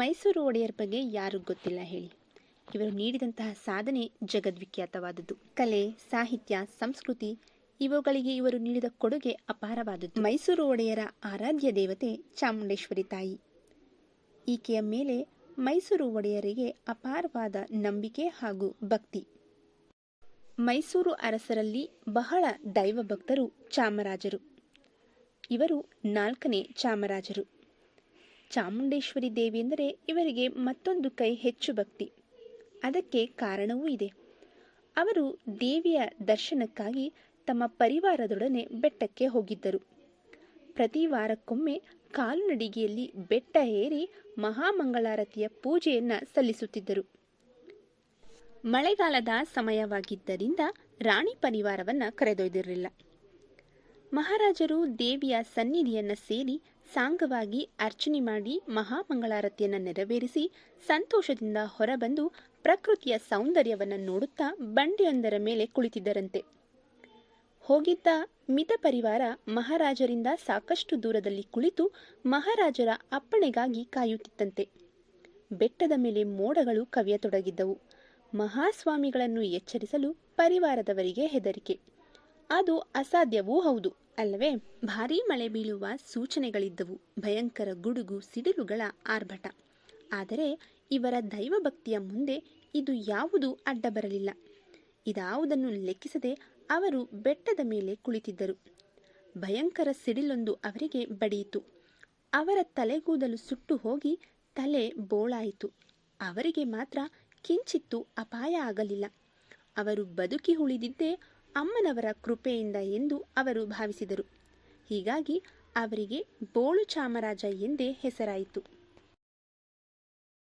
ಮೈಸೂರು ಒಡೆಯರ್ ಬಗ್ಗೆ ಯಾರು ಗೊತ್ತಿಲ್ಲ ಹೇಳಿ. ಇವರು ನೀಡಿದಂತಹ ಸಾಧನೆ ಜಗದ್ವಿಖ್ಯಾತವಾದದ್ದು. ಕಲೆ, ಸಾಹಿತ್ಯ, ಸಂಸ್ಕೃತಿ ಇವುಗಳಿಗೆ ಇವರು ನೀಡಿದ ಕೊಡುಗೆ ಅಪಾರವಾದದ್ದು. ಮೈಸೂರು ಒಡೆಯರ ಆರಾಧ್ಯ ದೇವತೆ ಚಾಮುಂಡೇಶ್ವರಿ ತಾಯಿ. ಈಕೆಯ ಮೇಲೆ ಮೈಸೂರು ಒಡೆಯರಿಗೆ ಅಪಾರವಾದ ನಂಬಿಕೆ ಹಾಗೂ ಭಕ್ತಿ. ಮೈಸೂರು ಅರಸರಲ್ಲಿ ಬಹಳ ದೈವ ಭಕ್ತರು ಚಾಮರಾಜರು. ಇವರು ನಾಲ್ಕನೇ ಚಾಮರಾಜರು. ಚಾಮುಂಡೇಶ್ವರಿ ದೇವಿ ಎಂದರೆ ಇವರಿಗೆ ಮತ್ತೊಂದು ಕೈ ಹೆಚ್ಚು ಭಕ್ತಿ. ಅದಕ್ಕೆ ಕಾರಣವೂ ಇದೆ. ಅವರು ದೇವಿಯ ದರ್ಶನಕ್ಕಾಗಿ ತಮ್ಮ ಪರಿವಾರದೊಡನೆ ಬೆಟ್ಟಕ್ಕೆ ಹೋಗಿದ್ದರು. ಪ್ರತಿ ವಾರಕ್ಕೊಮ್ಮೆ ಕಾಲುನಡಿಗೆಯಲ್ಲಿ ಬೆಟ್ಟ ಏರಿ ಮಹಾಮಂಗಳಾರತಿಯ ಪೂಜೆಯನ್ನು ಸಲ್ಲಿಸುತ್ತಿದ್ದರು. ಮಳೆಗಾಲದ ಸಮಯವಾಗಿದ್ದರಿಂದ ರಾಣಿ ಪರಿವಾರವನ್ನು ಕರೆದೊಯ್ದಿರಲಿಲ್ಲ. ಮಹಾರಾಜರು ದೇವಿಯ ಸನ್ನಿಧಿಯನ್ನು ಸೇರಿ ಸಾಂಗವಾಗಿ ಅರ್ಚನೆ ಮಾಡಿ ಮಹಾಮಂಗಳಾರತಿಯನ್ನು ನೆರವೇರಿಸಿ ಸಂತೋಷದಿಂದ ಹೊರಬಂದು ಪ್ರಕೃತಿಯ ಸೌಂದರ್ಯವನ್ನು ನೋಡುತ್ತಾ ಬಂಡೆಯೊಂದರ ಮೇಲೆ ಕುಳಿತಿದ್ದರಂತೆ. ಹೋಗಿದ್ದ ಮಿತ ಪರಿವಾರ ಮಹಾರಾಜರಿಂದ ಸಾಕಷ್ಟು ದೂರದಲ್ಲಿ ಕುಳಿತು ಮಹಾರಾಜರ ಅಪ್ಪಣೆಗಾಗಿ ಕಾಯುತ್ತಿತ್ತಂತೆ. ಬೆಟ್ಟದ ಮೇಲೆ ಮೋಡಗಳು ಕವಿಯತೊಡಗಿದ್ದವು. ಮಹಾಸ್ವಾಮಿಗಳನ್ನು ಎಚ್ಚರಿಸಲು ಪರಿವಾರದವರಿಗೆ ಹೆದರಿಕೆ. ಅದು ಅಸಾಧ್ಯವೂ ಹೌದು. ಅಲ್ಲವೇ? ಭಾರೀ ಮಳೆ ಬೀಳುವ ಸೂಚನೆಗಳಿದ್ದವು. ಭಯಂಕರ ಗುಡುಗು, ಸಿಡಿಲುಗಳ ಆರ್ಭಟ. ಆದರೆ ಇವರ ದೈವಭಕ್ತಿಯ ಮುಂದೆ ಇದು ಯಾವುದೂ ಅಡ್ಡ ಬರಲಿಲ್ಲ. ಇದಾವುದನ್ನು ಲೆಕ್ಕಿಸದೆ ಅವರು ಬೆಟ್ಟದ ಮೇಲೆ ಕುಳಿತಿದ್ದರು. ಭಯಂಕರ ಸಿಡಿಲೊಂದು ಅವರಿಗೆ ಬಡಿಯಿತು. ಅವರ ತಲೆಗೂದಲು ಸುಟ್ಟು ಹೋಗಿ ತಲೆ ಬೋಳಾಯಿತು. ಅವರಿಗೆ ಮಾತ್ರ ಕಿಂಚಿತ್ತು ಅಪಾಯ ಆಗಲಿಲ್ಲ. ಅವರು ಬದುಕಿ ಉಳಿದಿದ್ದೇ ಅಮ್ಮನವರ ಕೃಪೆಯಿಂದ ಎಂದು ಅವರು ಭಾವಿಸಿದರು. ಹೀಗಾಗಿ ಅವರಿಗೆ ಬೋಳು ಚಾಮರಾಜ ಎಂದೇ ಹೆಸರಾಯಿತು.